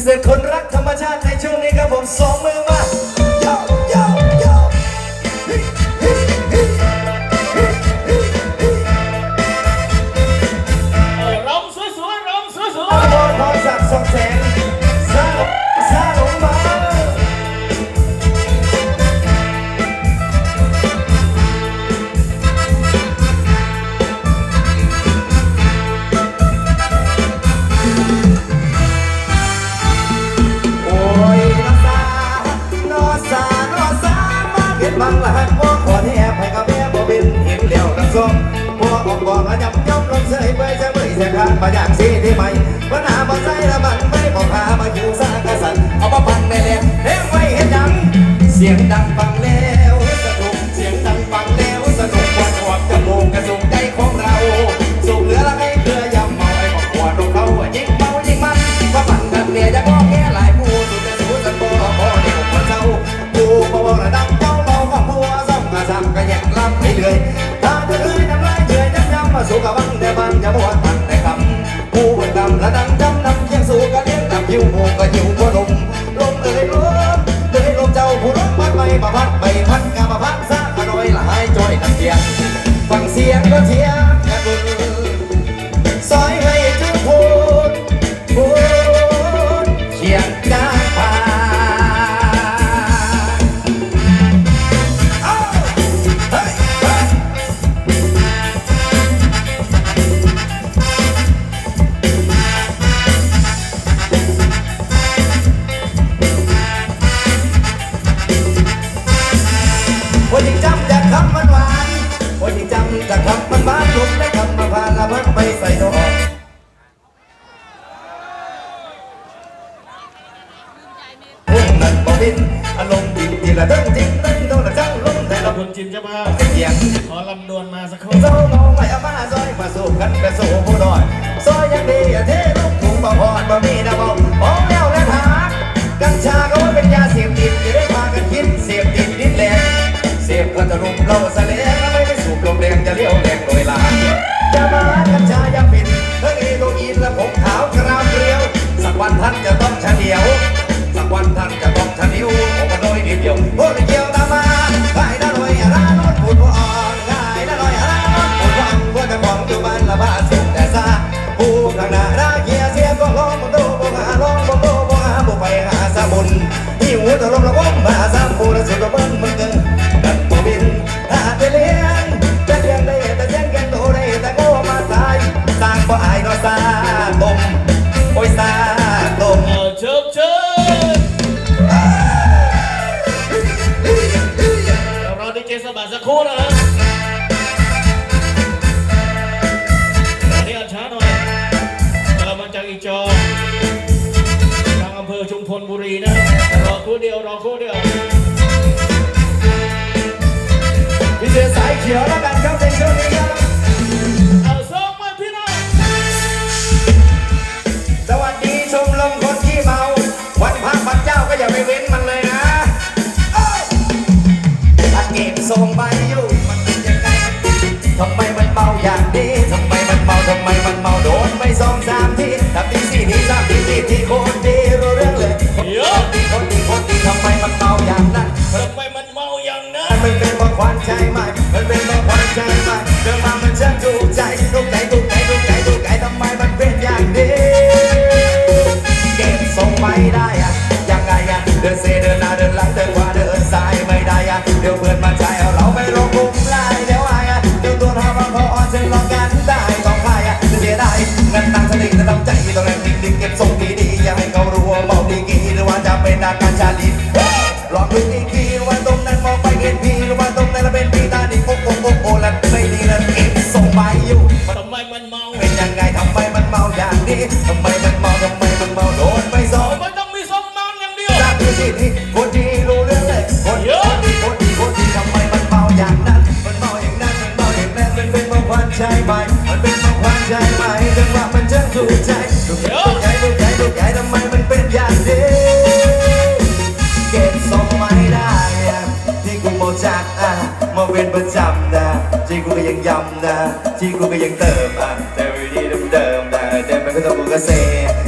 พิเศษคนรักธรรมชาติในช่วงนี้ครับผมสองมือมาโยโยโย สียงข้มาอย่างสีที่ใหม่วันหามาใส่ละมันไม่บอกหามาอยู่สร้างกษัตริย์เอามาฟังแน่แน่เฮ้ยไว้เห็นยังเสียงดังฟังแน่ังเสียงก็เทียบ คนจินจะมาเสียงขอลำดวนมาสักครู่เจ้ามองไปเอามาซอยมาสู่กันไปสู่ผู้น้อยซอยยังดีเท่ลูกถุงบะพอดบะมีนะบ่มองแล้วและหากัญชาก็ว่าเป็นยาเสพติดจะได้พากันคิดเสพติดนิดแหลเสพกระรุมเราสะเล ระวังมาซ้ำปูนสิก็บัมึงกันปูบินถ้าจะลียงจะเลี้งได้แต่เลี้กันตัวได้แต่กมาตายสร้างบ่อายก็ซาตมโอ้ยซาตมเชิบเชิบเราดีเจสบาสคู่นะ ใจไหมมันเป็นของวานใจไหมจังหวะมันช่างถูกใจถูกใจถูกใจถูกใจกใทำไมมันเป็นอย่างนี้เก็บสรงไม่ได้ที่กูบอกจากอะมาเป็นประจำนะที่กูก็ยังย้ำนะที่กูก็ยังเติมอะแต่วิธีเดิมเๆนะแต่มันก็ต้องกูก็เซ่